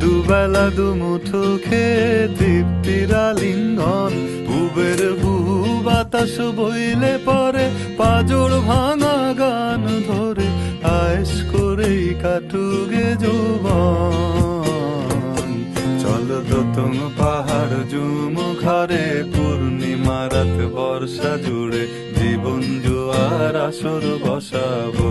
দুবেলা দুমুঠো খেয়ে তৃপ্তির আলিঙ্গন উবের বহু বাতাস বইলে পরে পাজর ভাঙা গান ধরে আয়েস করেই কাটুগে যৌবন। চল দোতং পাহাড় জুম ঘরে বর্ষা জুড়ে জীবন জুয়ার আসর বসাবো।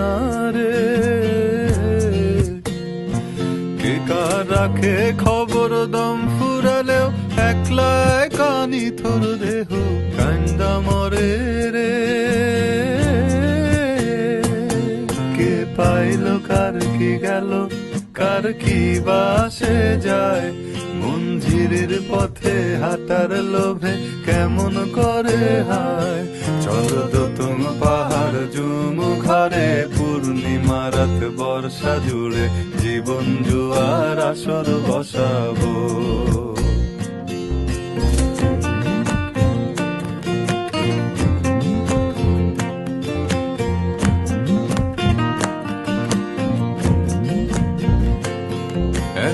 না রে কে কার রাখে খবর দম ফুরালেও একলা কানি থর দেহ কান্দা মরে রে। কে পাইল কার কি গেল কার কি বাসে যায়? মঞ্জিরের পথে হাঁটার লোভে কেমন করে হায়? চল দোতম পাহাড় জুম ঘরে পূর্ণিমা রাত বর্ষা জুড়ে জীবন জুয়ার আসর বসাবো।